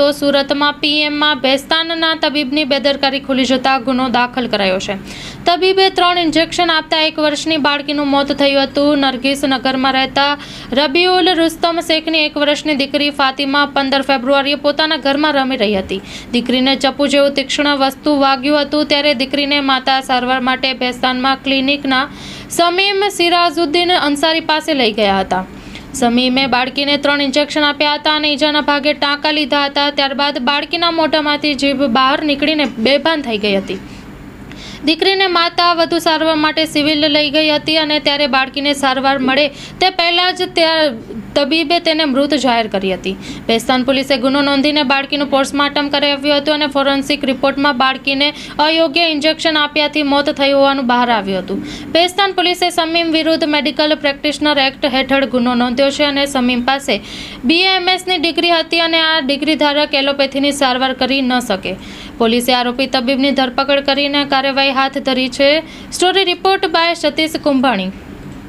તો સુરતમાં પીએમમાં ભેસ્તાનના તબીબની બેદરકારી ખુલી જતા ગુનો દાખલ કરાયો છે. તબીબે ત્રણ ઇન્જેક્શન આપતા એક વર્ષની બાળકીનું મોત થયું હતું. નરગીસ નગરમાં રહેતા રબીઉલ રુસ્તમ શેખની એક વર્ષની દીકરી ફાતિમા પંદર ફેબ્રુઆરીએ પોતાના ઘરમાં રમી રહી હતી. દીકરીને ચપ્પુ જેવું તીક્ષ્ણ વસ્તુ વાગ્યું હતું ત્યારે દીકરીને માતા સારવાર માટે ભેસ્તાનમાં ક્લિનિકના સમીમ સિરાઝુદ્દીન અંસારી પાસે લઈ ગયા હતા. સમીમે બાળકીને ત્રણ ઇન્જેક્શન આપ્યા હતા અને ઈજાના ભાગે ટાંકા લીધા હતા. ત્યારબાદ બાળકીના મોઢામાંથી જીભ બહાર નીકળીને બેભાન થઈ ગઈ હતી. દીકરીને માતા વધુ સારવાર માટે સિવિલ લઈ ગઈ હતી અને ત્યારે બાળકીને સારવાર મળે તે પહેલાં જ ત્યાં તબીબે તેને મૃત જાહેર કરી હતી. બેસ્તાન પોલીસે ગુનો નોંધીને બાળકીનું પોસ્ટમોર્ટમ કરાવ્યું હતું અને ફોરેન્સિક રિપોર્ટમાં બાળકીને અયોગ્ય ઇન્જેક્શન આપ્યાથી મોત થયું હોવાનું બહાર આવ્યું હતું. બેસ્તાન પોલીસે સમીમ વિરુદ્ધ મેડિકલ પ્રેક્ટિશનર એક્ટ હેઠળ ગુનો નોંધ્યો છે અને સમીમ પાસે બીએમએસની ડિગ્રી હતી અને આ ડિગ્રી ધારક એલોપેથીની સારવાર કરી ન શકે. પોલીસે આરોપી તબીબની ધરપકડ કરીને કાર્યવાહી હાથ ધરી છે. Story report by Satish Kumbhani.